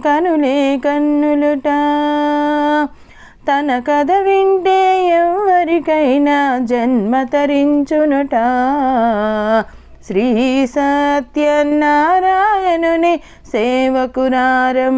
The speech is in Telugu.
కనులే కన్నులుట. తన కథ వింటే ఎవరికైనా జన్మ తరించునుట. శ్రీ సత్యనారాయణుని సేవకునారం